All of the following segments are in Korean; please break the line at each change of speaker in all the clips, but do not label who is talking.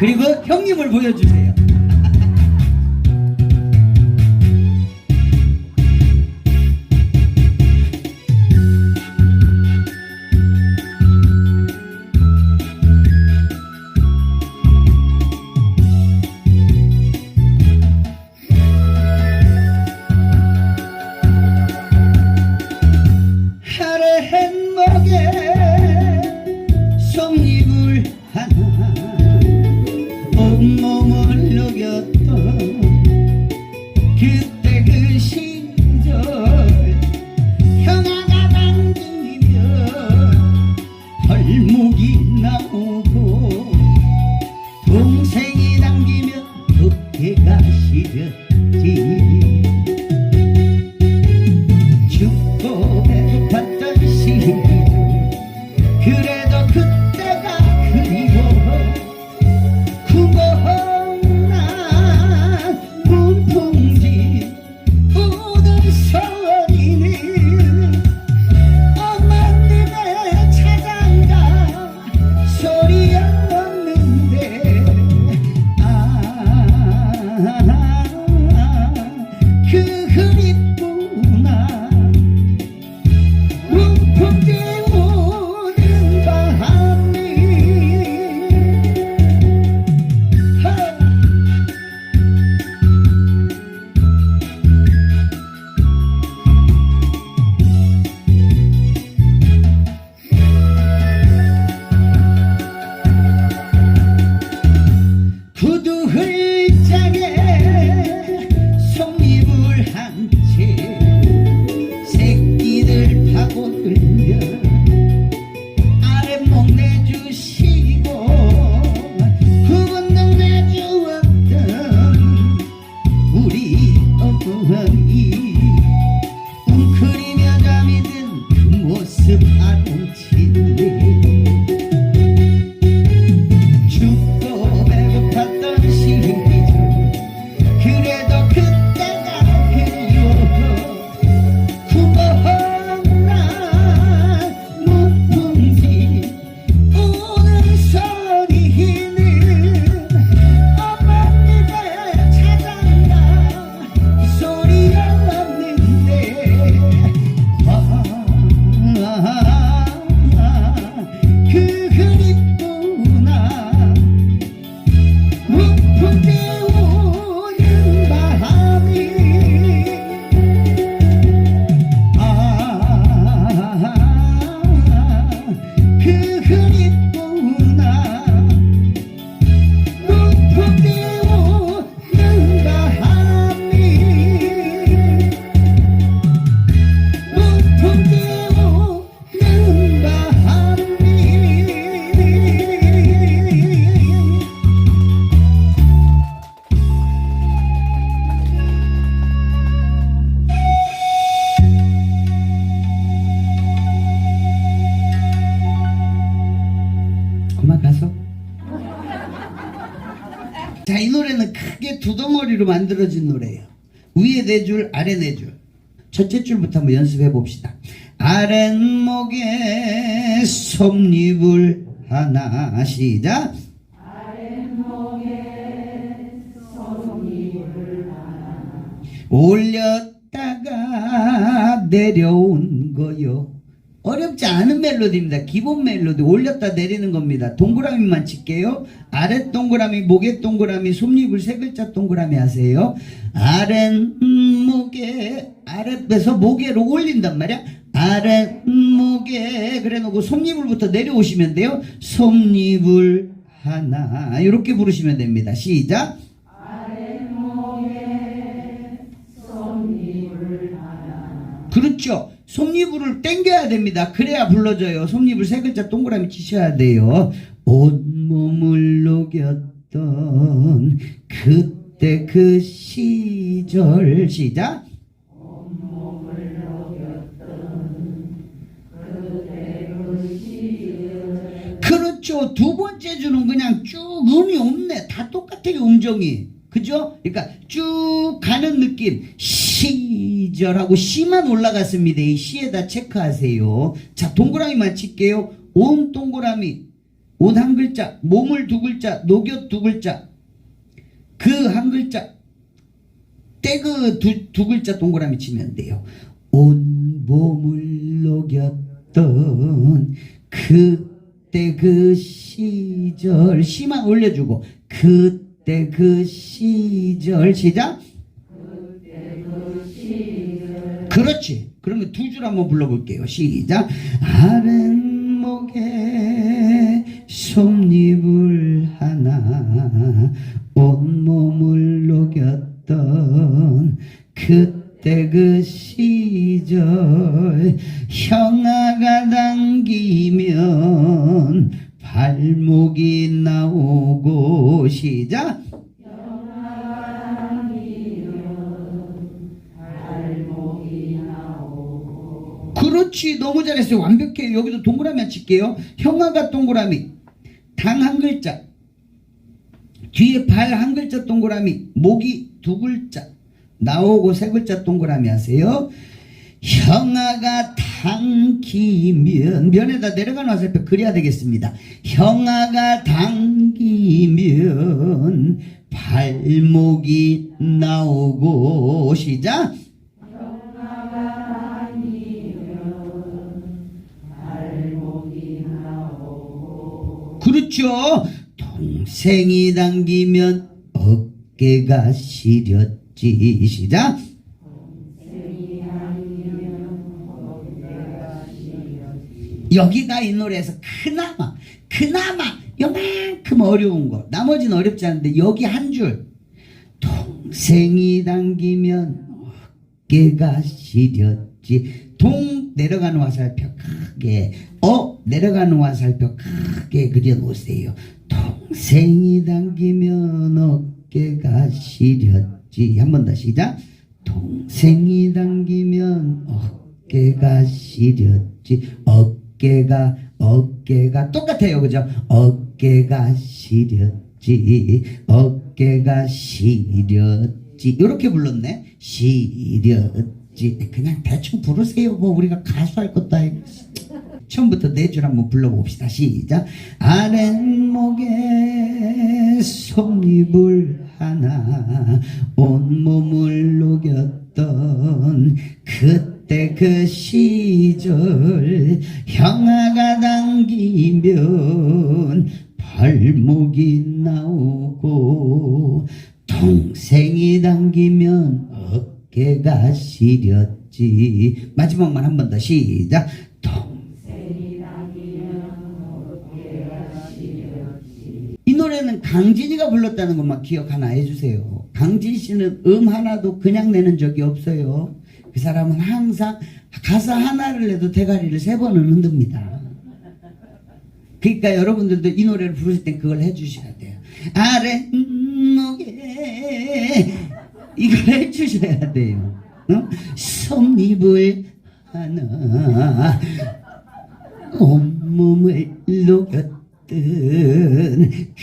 그리고 형님을 보여주세요. 그 노래는 크게 두 덩어리로 만들어진 노래예요. 위에 네 줄, 아래 네 줄. 첫째 줄부터 한번 연습해 봅시다. 아랫목에 솜잎을 하나 시작. 올렸다가 내려온 거요. 어렵지 않은 멜로디입니다. 기본 멜로디 올렸다 내리는 겁니다. 동그라미만 칠게요. 아랫 동그라미, 목에 동그라미, 솜잎을 세 글자 동그라미 하세요. 아랫목에 아랫배서 목에로 올린단 말이야. 아랫목에 그래 놓고 솜잎을부터 내려오시면 돼요. 솜잎을 하나 이렇게 부르시면 됩니다. 시작. 그렇죠. 솜잎을 땡겨야 됩니다. 그래야 불러져요. 솜잎을 세 글자 동그라미 치셔야 돼요. 온몸을 녹였던 그때 그 시절 시작. 그렇죠. 두 번째 줄은 그냥 쭉 음이 없네. 다 똑같아요. 음정이. 그죠? 그러니까 쭉 가는 느낌. 시절하고 시만 올라갔습니다. 이 시에다 체크하세요. 자, 동그라미만 칠게요. 온 동그라미. 옷한 글자, 몸을 두 글자, 녹여 두 글자, 그 한 글자, 떼그 두, 두 글자 동그라미 치면 돼요. 온 몸을 녹였던 그때 그 시절 시만 올려주고 그때 그 시절 시작 그렇지. 그러면 두 줄 한번 불러볼게요. 시작. 아랫목에 솜잎을 하나 온몸을 녹였던 그때 그 시절 형아가 당기면 발목이 나오고 시작 그렇지. 너무 잘했어요. 완벽해요 여기도 동그라미 칠게요. 형아가 동그라미. 당 한 글자. 뒤에 발 한 글자 동그라미. 목이 두 글자. 나오고 세 글자 동그라미 하세요. 형아가 당기면 면에다 내려가는 화살표 그려야 되겠습니다. 형아가 당기면 발목이 나오고 시작 그렇죠. 동생이 당기면 어깨가 시렸지. 시작. 여기가 이 노래에서 그나마 그나마 요만큼 어려운 거 나머지는 어렵지 않은데 여기 한 줄 동생이 당기면 어깨가 시렸지 동 내려가는 화살표 크게 어 내려가는 화살표 크게 그려놓으세요. 동생이 당기면 어깨가 시렸지. 한 번 더 시작. 동생이 당기면 어깨가 시렸지. 어깨가 어깨가 똑같아요. 그죠? 어깨가 시렸지. 어깨가 시렸지. 이렇게 불렀네. 시렸지. 그냥 대충 부르세요. 뭐 우리가 가수할 것도 아니고 처음부터 네 줄 한번 불러봅시다. 시작. 아랫목에 솜잎을 하나 온몸을 녹였던 그때 그 시절 형아가 당기면 발목이 나오고 동생이 당기면 어깨가 시렸지. 마지막만 한 번 더 시작 강진이가 불렀다는 것만 기억 하나 해주세요. 강진 씨는 음 하나도 그냥 내는 적이 없어요. 그 사람은 항상 가사 하나를 내도 대가리를 세 번은 흔듭니다. 그러니까 여러분들도 이 노래를 부르실 땐 그걸 해주셔야 돼요. 아랫목에 이걸 해주셔야 돼요. 어? 솜잎을 하나 온몸을 녹였던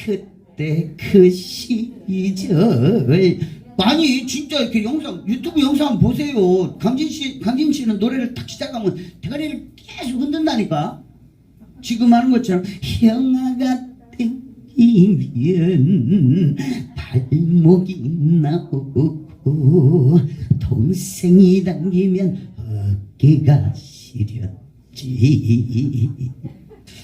그 때 그 시절 아니 진짜 이렇게 영상 유튜브 영상 보세요 강진 씨 강진 씨는 노래를 딱 시작하면 대가리를 계속 흔든다니까 지금 하는 것처럼 형아가 땡기면 발목이 나오고 동생이 당기면 어깨가 시렸지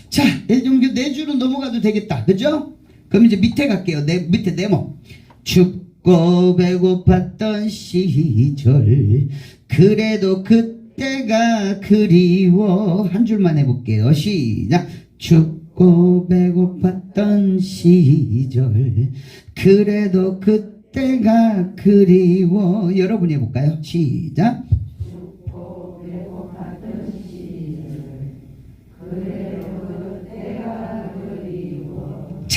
자, 이 정도 네 넘어가도 되겠다. 그죠? 그럼 이제 밑에 갈게요. 네, 밑에 네모. 춥고 배고팠던 시절. 그래도 그때가 그리워. 한 줄만 해볼게요. 시작. 춥고 배고팠던 시절. 그래도 그때가 그리워. 여러분이 해볼까요? 시작.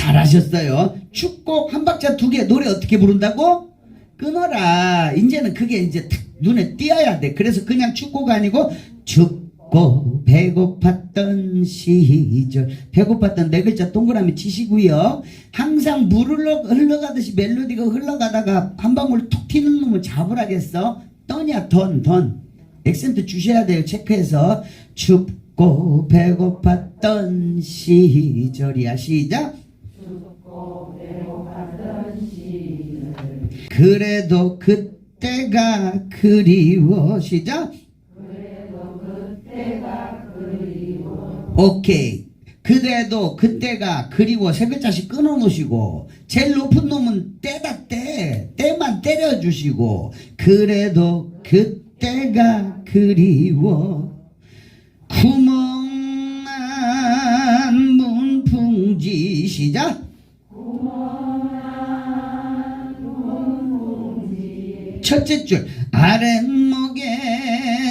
잘하셨어요. 축곡 한 박자 두 개 노래 어떻게 부른다고? 끊어라. 이제는 그게 이제 탁 눈에 띄어야 돼. 그래서 그냥 축곡 아니고 춥고 배고팠던 시절 배고팠던 네 글자 동그라미 치시고요. 항상 물 흘러, 흘러가듯이 멜로디가 흘러가다가 한 방울 툭 튀는 놈을 잡으라겠어. 떠냐 던 던. 액센트 주셔야 돼요. 체크해서 춥고 배고팠던 시절이야 시작 그래도 그때가 그리워 시작 오케이. 그래도 그때가 그리워. 세 글자씩 끊어놓으시고 제일 높은 놈은 때다 때. 때만 때려주시고 그래도 그때가 그리워. 구멍난 문풍지 시작 첫째 줄 아랫목에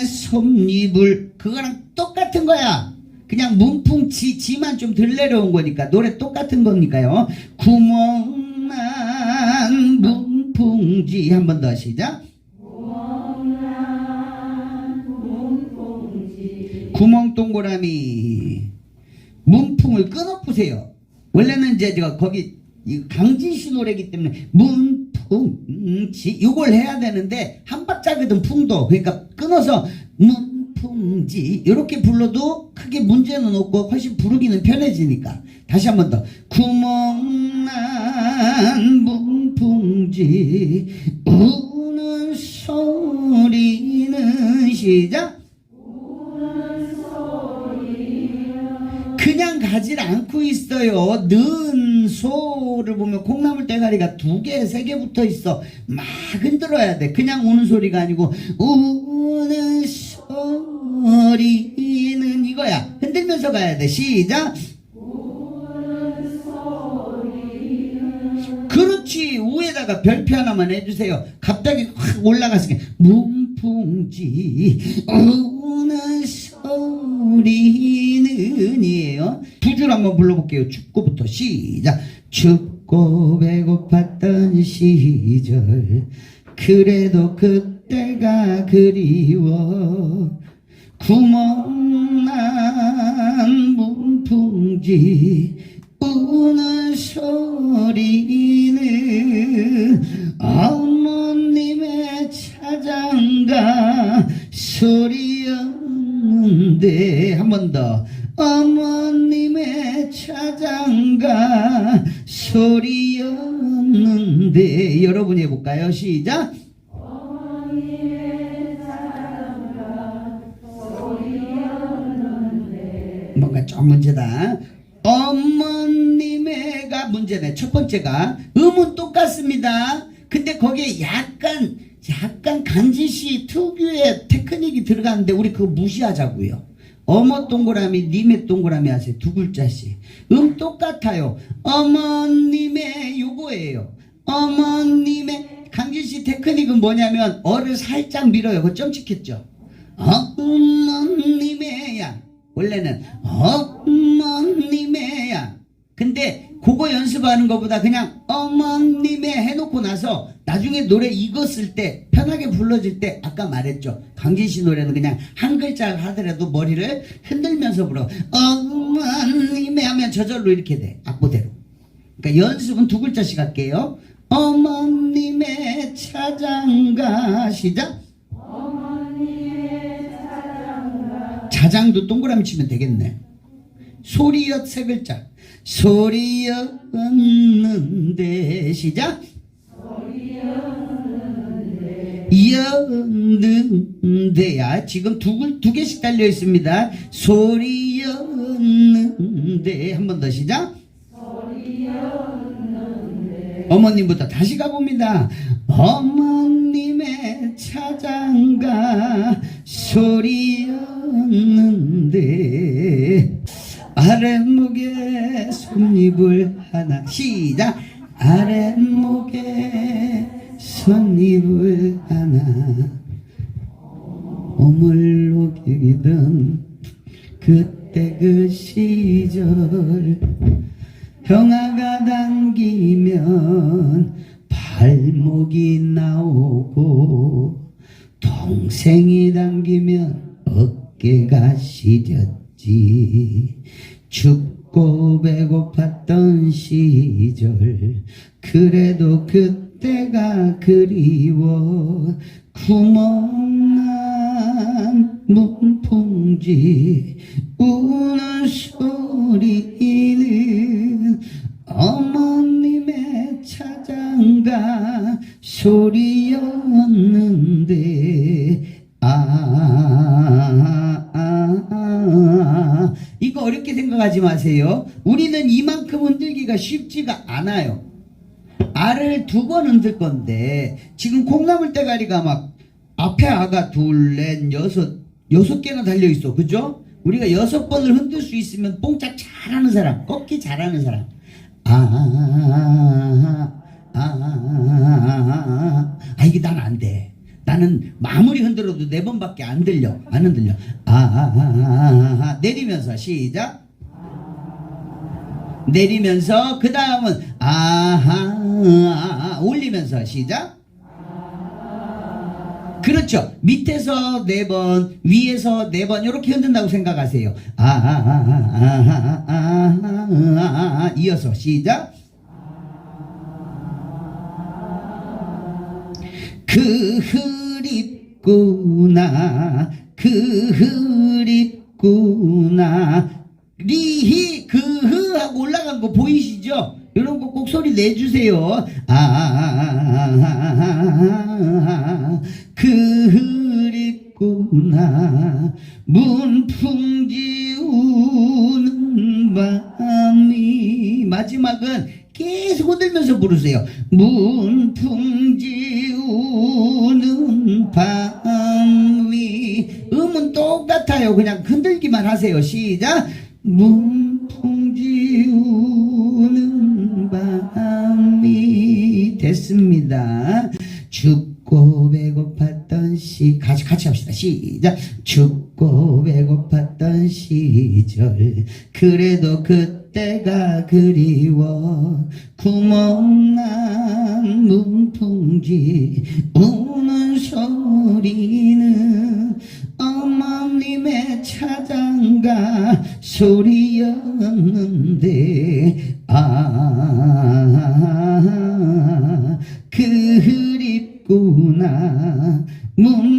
솜잎을 그거랑 똑같은 거야. 그냥 문풍지 지만 좀 덜 내려온 거니까 노래 똑같은 거니까요? 구멍난 문풍지. 한 번 더 시작. 구멍 동그라미. 문풍을 끊어보세요. 원래는 이제 제가 거기 이 강진씨 노래기 때문에 문풍지 이걸 해야 되는데 한 박자거든 풍도 그러니까 끊어서 문풍지 이렇게 불러도 크게 문제는 없고 훨씬 부르기는 편해지니까. 다시 한 번 더. 구멍난 문풍지 우는 소리는 시작 가지 않고 있어요. 는 소를 보면 콩나물 대가리가 두 개, 세 개 붙어 있어. 막 흔들어야 돼. 그냥 우는 소리가 아니고 우는 소리는 이거야. 흔들면서 가야 돼. 시작. 그렇지. 우에다가 별표 하나만 해주세요. 갑자기 확 올라갔으니까 문풍지 우는 소리 는이에요. 두 줄 한번 불러볼게요. 춥고부터 시작. 춥고 배고팠던 시절 그래도 그때가 그리워 구멍난 문풍지 우는 소리는 어머님의 차장가 소리였는데 한 번 더 어머님의 차장가 소리였는데 여러분이 해볼까요 시작 뭔가 좀 문제다. 어머님의가 문제네. 첫 번째가 음은 똑같습니다. 근데 거기에 약간 약간 간지시 특유의 테크닉이 들어가는데 우리 그거 무시하자고요. 어머 동그라미 님의 동그라미 하세요. 두 글자씩. 음 똑같아요. 어머님의 요거예요. 어머님의 강진씨 테크닉은 뭐냐면 어를 살짝 밀어요. 그거 점 찍혔죠? 어머님의야. 원래는 어머님의야. 근데 그거 연습하는 것보다 그냥 어머님의 해놓고 나서 나중에 노래 익었을 때 불러질 때 아까 말했죠. 강진 씨 노래는 그냥 한 글자 하더라도 머리를 흔들면서 불어. 어머님의 하면 저절로 이렇게 돼. 악보대로. 그러니까 연습은 두 글자씩 할게요. 어머님의 차장가 시작. 자장도 동그라미 치면 되겠네. 소리였 세 글자. 소리였는데 시작. 였 는데야 지금 두, 글- 두 개씩 달려 있습니다. 소리였는데 한 번 더 시작. 어머님부터 다시 가봅니다. 어머님의 차장가 소리였는데 아랫목에 손잎을 하나 시작 아랫목에 손잎을 하나 오물로 기던 그때 그 시절. 형아가 당기면 발목이 나오고 동생이 당기면 어깨가 시렸지. 춥고 배고팠던 시절. 그래도 그 때가 그리워 구멍난 문풍지 우는 소리는 어머님의 차장가 소리였는데 아, 아, 아, 이거 어렵게 생각하지 마세요. 우리는 이만큼 흔들기가 쉽지가 않아요. 알을 두 번 흔들 건데 지금 콩나물 대가리가 막 앞에 아가 둘, 넷, 여섯 여섯 개나 달려 있어, 그죠? 우리가 여섯 번을 흔들 수 있으면 뽕짝 잘하는 사람, 꺾기 잘하는 사람. 아, 아, 아, 아, 아, 이게 난 안 돼. 나는 아무리 흔들어도 네 번밖에 안 들려, 안 흔들려. 아, 아, 아, 아, 아. 내리면서 시작. 내리면서 그 다음은 아하 아, 올리면서 시작. 그렇죠. 밑에서 네번 위에서 네번 이렇게 흔든다고 생각하세요. 아하하하하하하 이어서 시작. 그 흐립구나 그 흐립구나 리히 그 흐 하고 올라간 거 보이시죠? 이런 거 꼭 소리 내주세요. 아, 그 흐립구나 문풍지 우는 밤이 마지막은 계속 흔들면서 부르세요. 문풍지 우는 밤이 음은 똑같아요. 그냥 흔들기만 하세요. 시작. 문 같이 합시다. 시작. 춥고 배고팠던 시절 그래도 그때가 그리워 구멍난 문풍지 우는 소리는 어머님의 차장가 소리였는데 아그 흐립구나 문